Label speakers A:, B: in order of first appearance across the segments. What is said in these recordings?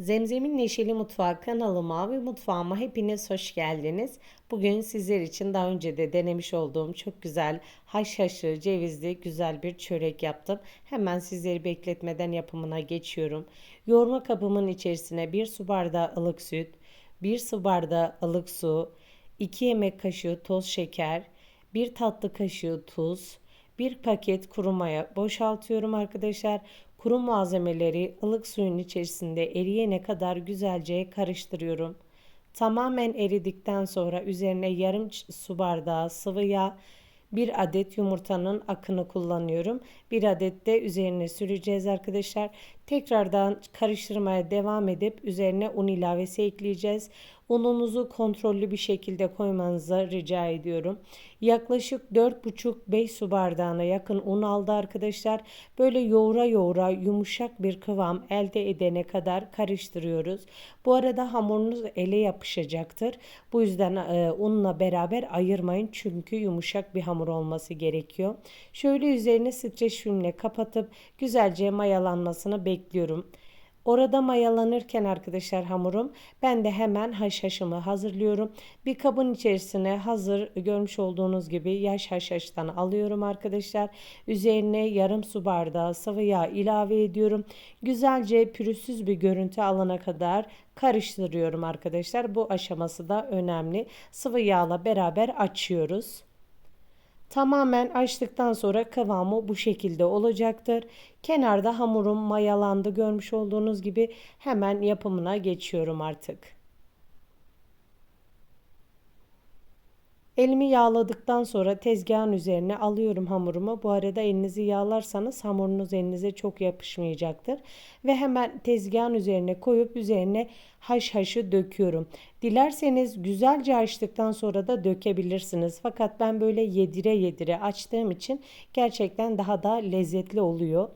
A: Zemzem'in Neşeli Mutfağı kanalıma ve mutfağıma hepiniz hoş geldiniz. Bugün sizler için daha önce de denemiş olduğum çok güzel haşhaşlı, cevizli güzel bir çörek yaptım. Hemen sizleri bekletmeden yapımına geçiyorum. Yoğurma kabımın içerisine 1 su bardağı ılık süt, 1 su bardağı ılık su, 2 yemek kaşığı toz şeker, 1 tatlı kaşığı tuz, bir paket kuru maya boşaltıyorum arkadaşlar. Kuru malzemeleri ılık suyun içerisinde eriyene kadar güzelce karıştırıyorum. Tamamen eridikten sonra üzerine yarım su bardağı sıvı yağ, bir adet yumurtanın akını kullanıyorum. Bir adet de üzerine süreceğiz arkadaşlar. Tekrardan karıştırmaya devam edip üzerine un ilavesi ekleyeceğiz. Ununuzu kontrollü bir şekilde koymanızı rica ediyorum. Yaklaşık 4,5-5 su bardağına yakın un aldı arkadaşlar. Böyle yoğura yoğura yumuşak bir kıvam elde edene kadar karıştırıyoruz. Bu arada hamurunuz ele yapışacaktır. Bu yüzden e, unla beraber ayırmayın çünkü yumuşak bir hamur olması gerekiyor. Şöyle üzerine streç filmle kapatıp güzelce mayalanmasını bekliyorum. Orada mayalanırken arkadaşlar hamurum ben de hemen haşhaşımı hazırlıyorum. Bir kabın içerisine hazır görmüş olduğunuz gibi yaş haşhaştan alıyorum arkadaşlar. Üzerine yarım su bardağı sıvı yağ ilave ediyorum. Güzelce pürüzsüz bir görüntü alana kadar karıştırıyorum arkadaşlar. Bu aşaması da önemli. Sıvı yağla beraber açıyoruz. Tamamen açtıktan sonra kıvamı bu şekilde olacaktır. Kenarda hamurum mayalandı görmüş olduğunuz gibi hemen yapımına geçiyorum artık. Elimi yağladıktan sonra tezgahın üzerine alıyorum hamurumu. Bu arada elinizi yağlarsanız hamurunuz elinize çok yapışmayacaktır. Ve hemen tezgahın üzerine koyup üzerine haşhaşı döküyorum. Dilerseniz güzelce açtıktan sonra da dökebilirsiniz. Fakat ben böyle yedire yedire açtığım için gerçekten daha da lezzetli oluyor.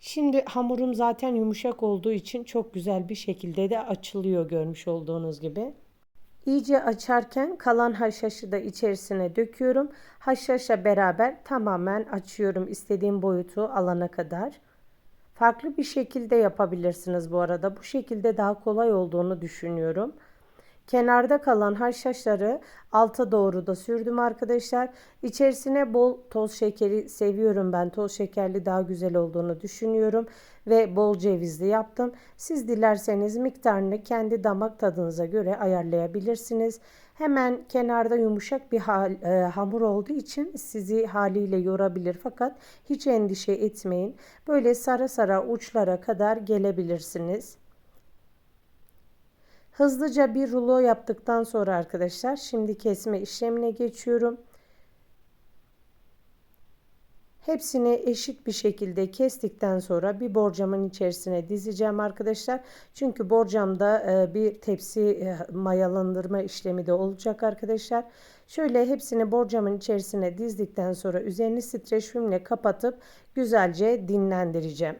A: Şimdi hamurum zaten yumuşak olduğu için çok güzel bir şekilde de açılıyor görmüş olduğunuz gibi. İyice açarken kalan haşhaşı da içerisine döküyorum. Haşhaşla beraber tamamen açıyorum istediğim boyutu alana kadar. Farklı bir şekilde yapabilirsiniz bu arada. Bu şekilde daha kolay olduğunu düşünüyorum. Kenarda kalan haşhaşları alta doğru da sürdüm arkadaşlar. İçerisine bol toz şekeri seviyorum ben. Toz şekerli daha güzel olduğunu düşünüyorum. Ve bol cevizli yaptım. Siz dilerseniz miktarını kendi damak tadınıza göre ayarlayabilirsiniz. Hemen kenarda yumuşak bir hal, e, hamur olduğu için sizi haliyle yorabilir. Fakat hiç endişe etmeyin. Böyle sara sara uçlara kadar gelebilirsiniz. Hızlıca bir rulo yaptıktan sonra arkadaşlar şimdi kesme işlemine geçiyorum. Hepsini eşit bir şekilde kestikten sonra bir borcamın içerisine dizeceğim arkadaşlar. Çünkü borcamda e, bir tepsi e, mayalandırma işlemi de olacak arkadaşlar. Şöyle hepsini borcamın içerisine dizdikten sonra üzerini streç filmle kapatıp güzelce dinlendireceğim.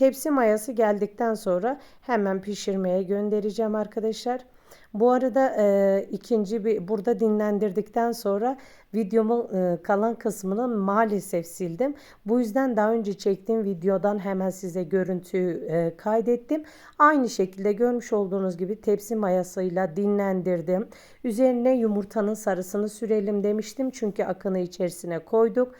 A: Tepsi mayası geldikten sonra hemen pişirmeye göndereceğim arkadaşlar. Bu arada e, ikinci bir burada dinlendirdikten sonra videomun e, kalan kısmını maalesef sildim. Bu yüzden daha önce çektiğim videodan hemen size görüntüyü e, kaydettim. Aynı şekilde görmüş olduğunuz gibi tepsi mayasıyla dinlendirdim. Üzerine yumurtanın sarısını sürelim demiştim çünkü akını içerisine koyduk.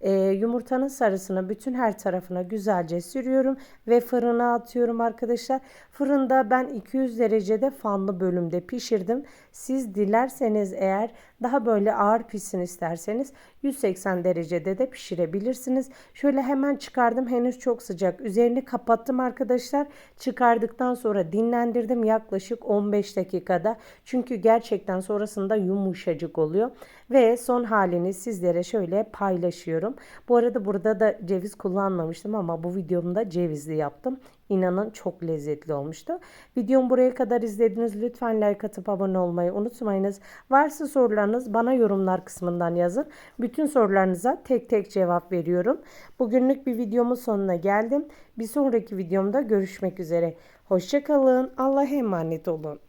A: E, yumurtanın sarısını bütün her tarafına güzelce sürüyorum ve fırına atıyorum arkadaşlar. Fırında ben 200 derecede fanlı bölümde pişirdim. Siz dilerseniz eğer daha böyle ağır pişsin isterseniz 180 derecede de pişirebilirsiniz. Şöyle hemen çıkardım henüz çok sıcak. Üzerini kapattım arkadaşlar. Çıkardıktan sonra dinlendirdim yaklaşık 15 dakikada. Çünkü gerçekten sonrasında yumuşacık oluyor. Ve son halini sizlere şöyle paylaşıyorum. Bu arada burada da ceviz kullanmamıştım ama bu videomda cevizli yaptım. İnanın çok lezzetli olmuştu. Videomu buraya kadar izlediniz. Lütfen like atıp abone olmayı unutmayınız. Varsa sorularınız bana yorumlar kısmından yazın. Bütün sorularınıza tek tek cevap veriyorum. Bugünlük bir videomun sonuna geldim. Bir sonraki videomda görüşmek üzere. Hoşçakalın. Allah'a emanet olun.